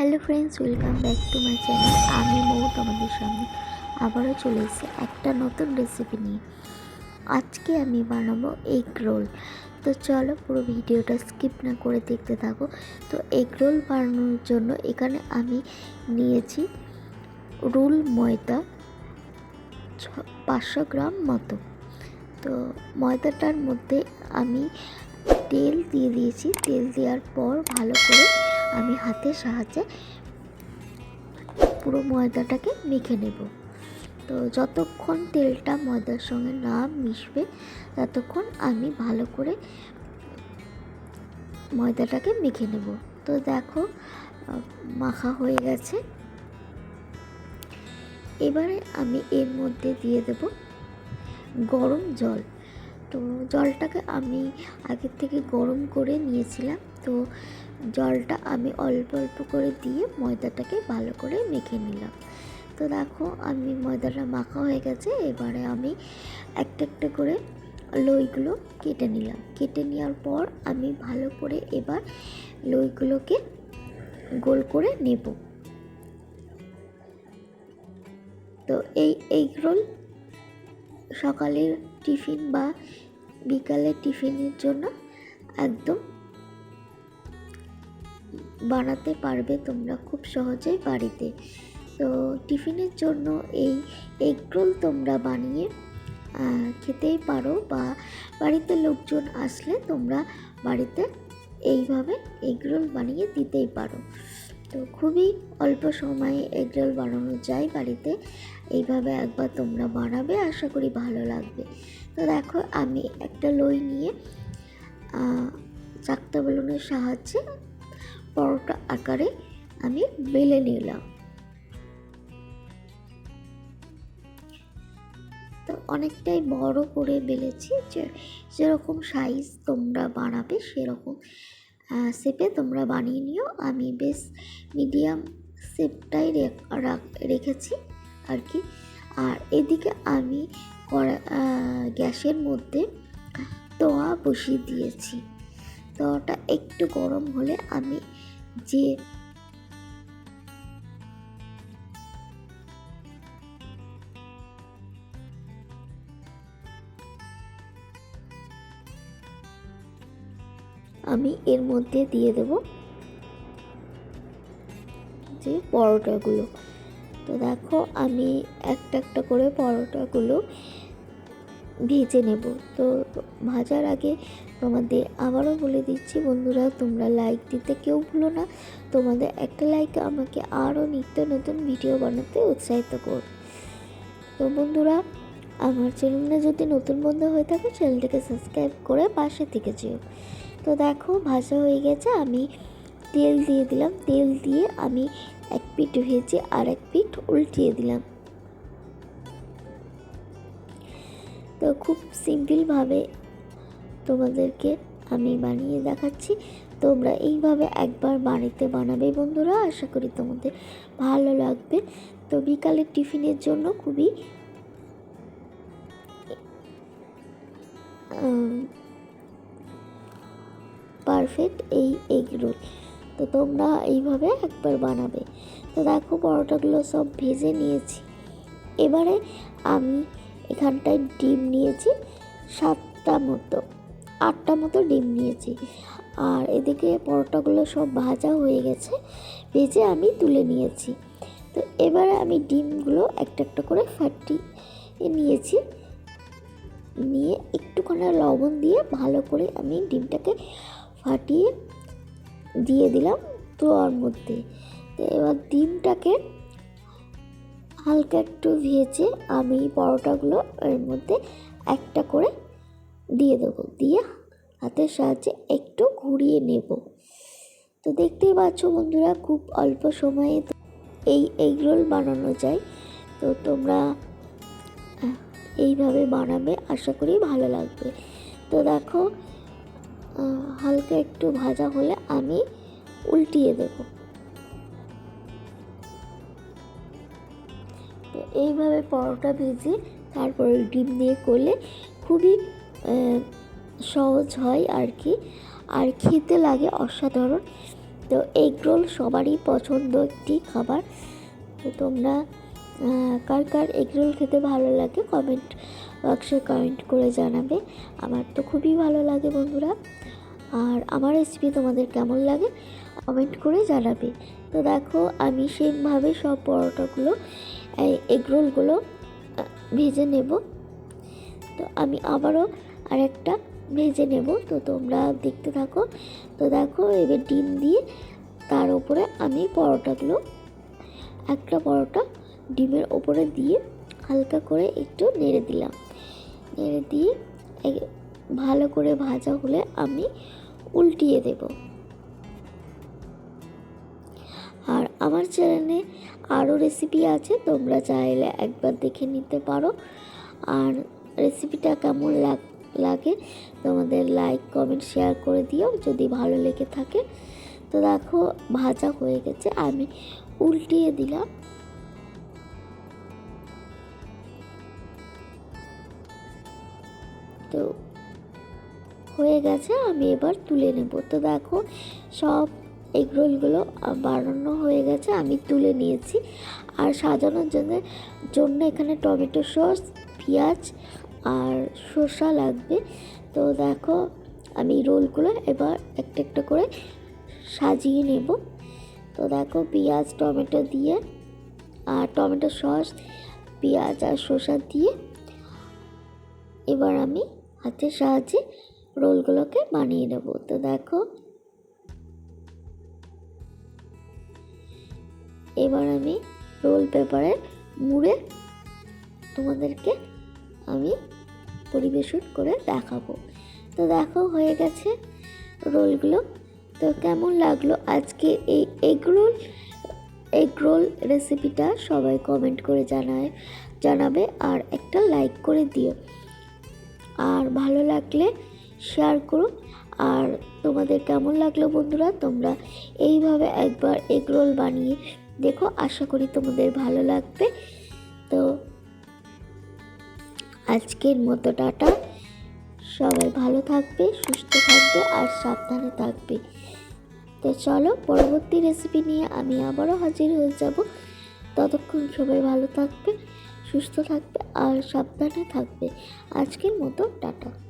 Hello friends welcome back to my channel আমি মৌ তোমাদের সামনে আবারও চলে এসেছি একটা নতুন রেসিপি নিয়ে। আজকে আমি বানাবো এগ রোল তো চলো পুরো ভিডিওটা স্কিপ না করে দেখতে থাকো। তো এগ রোল বানানোর জন্য এখানে আমি নিয়েছি রুল ময়দা ছ- পাঁচশো গ্রাম মতো। তো ময়দাটার মধ্যে আমি তেল দিয়ে দিয়েছি। তেল দেওয়ার পর ভালো করে আমি হাতের সাহায্যে পুরো ময়দাটাকে মেখে নেব। তো যতক্ষণ তেলটা ময়দার সঙ্গে না মিশবে, ততক্ষণ আমি ভালো করে ময়দাটাকে মেখে নেব। তো দেখো, মাখা হয়ে গেছে। এবারে আমি এর মধ্যে দিয়ে দেব গরম জল। তো জলটাকে আমি আগের থেকে গরম করে নিয়েছিলাম। তো জলটা আমি অল্প অল্প করে দিয়ে ময়দাটাকে ভালো করে মেখে নিলাম। তো দেখো আমি ময়দাটা মাখা হয়ে গেছে, এবারে আমি একটা একটা করে লইগুলো কেটে নিলাম। কেটে নেওয়ার পর আমি ভালো করে এবার লইগুলোকে গোল করে নেব। তো এই এগ রোল সকালের টিফিন বা বিকালের টিফিনের জন্য একদম বানাতে পারবে তোমরা খুব সহজেই বাড়িতে। তো টিফিনের জন্য এই এগরোল তোমরা বানিয়ে খেতেই পারো বা বাড়িতে লোকজন আসলে তোমরা বাড়িতে এইভাবে এগরোল বানিয়ে দিতেই পারো। তো খুবই অল্প সময়ে এগরোল বানানো যায় বাড়িতে। এইভাবে একবার তোমরা বানাবে, আশা করি ভালো লাগবে। তো দেখো আমি একটা লই নিয়ে চাকতা বেলুনের সাহায্যে পরোটা আকারে আমি বেলে নিলাম। তো অনেকটাই বড় করে বেলেছি, যে যেরকম সাইজ তোমরা বানাবে সেরকম শেপে তোমরা বানিয়ে নিও। আমি বেশ মিডিয়াম শেপটাই রেখেছি আর কি আর এদিকে আমি গ্যাসের মধ্যে তোয়া বসিয়ে দিয়েছি। তোয়াটা একটু গরম হলে আমি যে আমি এর মধ্যে দিয়ে দেব যে পরোটাগুলো। তো দেখো, আমি একটা একটা করে পরোটাগুলো ভেজে নেব। তো ভাজার আগে তোমাদের আবারও বলে দিচ্ছি বন্ধুরা, তোমরা লাইক দিতে কেউ ভুলো না। তোমাদের একটা লাইক আমাকে আরও নিত্য নতুন ভিডিও বানাতে উৎসাহিত কর। তো বন্ধুরা, আমার চ্যানেলে যদি নতুন বন্ধু হয়ে থাকে, চ্যানেলটাকে সাবস্ক্রাইব করে পাশে থেকে যেও। তো দেখো, ভাজা হয়ে গেছে। আমি তেল দিয়ে দিলাম। তেল দিয়ে আমি এক পিঠ ভেজে আর এক পিঠ উল্টিয়ে দিলাম। তো খুব সিম্পলভাবে তোমাদেরকে আমি বানিয়ে দেখাচ্ছি। তোমরা এইভাবে একবার বাড়িতে বানাবে বন্ধুরা। আশা করি তোমাদের ভালো লাগবে। তো বিকালের টিফিনের জন্য খুবই পারফেক্ট এই এগ রোল তো তোমরা এইভাবে একবার বানাবে। তো দেখো পরোটাগুলো সব ভেজে নিয়েছি। এবারে আমি এখানটায় ডিম নিয়েছি, সাতটা মতো, আটটা মতো ডিম নিয়েছি। আর এদিকে পরোটাগুলো সব ভাজা হয়ে গেছে, ভেজে আমি তুলে নিয়েছি। তো এবারে আমি ডিমগুলো একটা একটা করে ফাটিয়ে নিয়েছি। নিয়ে একটুখানি লবণ দিয়ে ভালো করে আমি ডিমটাকে ফাটিয়ে দিয়ে দিলাম তোয়ার মধ্যে। তো এবার ডিমটাকে হালকা একটু ভেজে আমি পরোটাগুলো এর মধ্যে একটা করে দিয়ে দেবো। দিয়ে হাতের সাহায্যে একটু ঘুরিয়ে নেব। তো দেখতেই পাচ্ছ বন্ধুরা, খুব অল্প সময়ে এই এগ রোল বানানো যায়। তো তোমরা এইভাবে বানাবে, আশা করি ভালো লাগবে। তো দেখো হালকা একটু ভাজা হলে আমি উল্টিয়ে দেবো। এইভাবে পরোটা ভেজে তারপরে ডিম দিয়ে করলে খুবই সহজ হয় আর কি। আর খেতে লাগে অসাধারণ। তো এগ রোল সবারই পছন্দ একটি খাবার। তো তোমরা কার কার এগ রোল খেতে ভালো লাগে কমেন্ট বক্সে কমেন্ট করে জানাবে। আমার তো খুবই ভালো লাগে বন্ধুরা। আর আমার রেসিপি তোমাদের কেমন লাগে কমেন্ট করে জানাবে। তো দেখো, আমি সেমভাবে সব পরোটাগুলো এগ রোলগুলো ভেজে নেব। তো আমি আবারও আরেকটা ভেজে নেব। তো তোমরা দেখতে থাকো। তো দেখো, এবার ডিম দিয়ে তার উপরে আমি পরোটাগুলো, একটা পরোটা ডিমের ওপরে দিয়ে হালকা করে একটু নেড়ে দিলাম। নেড়ে দিয়ে ভালো করে ভাজা হলে আমি উল্টিয়ে দেব। আমার চ্যানেলে আরও রেসিপি আছে, তোমরা চাইলে একবার দেখে নিতে পারো। আর রেসিপিটা কেমন লাগ লাগে, তোমাদের লাইক কমেন্ট শেয়ার করে দিও, যদি ভালো লেগে থাকে। তো দেখো, ভাজা হয়ে গেছে, আমি উল্টিয়ে দিলাম। তো হয়ে গেছে, আমি এবার তুলে নেব। তো দেখো, সব এগরোলগুলো বানানো হয়ে গেছে, আমি তুলে নিয়েছি। আর সাজানোর জন্য জন্য এখানে টমেটো সস, পেঁয়াজ আর শসা লাগবে। তো দেখো, আমি রোলগুলো এবার একটা একটা করে সাজিয়ে নেব। তো দেখো, পেঁয়াজ, টমেটো দিয়ে, আর টমেটো সস, পেঁয়াজ আর শসা দিয়ে এবার আমি হাতের সাহায্যে রোলগুলোকে বানিয়ে নেব। তো দেখো এবার আমি রোল পেপারে মুড়ে তোমাদেরকে আমি পরিবেশন করে দেখাবো। তো দেখো হয়ে গেছে রোলগুলো তো কেমন লাগল আজকে এই এগ রোল এগ রোল রেসিপিটা সবাই কমেন্ট করে জানায়, জানাবে আর একটা লাইক করে দিও। আর ভালো লাগলে শেয়ার করো। আর তোমাদের কেমন লাগল বন্ধুরা? তোমরা এইভাবে একবার এগ রোল বানিয়ে দেখো, আশা করি তোমাদের ভালো লাগবে। তো আজকের মতো টাটা। সবাই ভালো থাকবে, সুস্থ থাকবে আর সাবধানে থাকবে। তো চলো, পরবর্তী রেসিপি নিয়ে আমি আবারও হাজির হয়ে যাব। ততক্ষণ সবাই ভালো থাকবে, সুস্থ থাকবে আর সাবধানে থাকবে। আজকের মতো টাটা।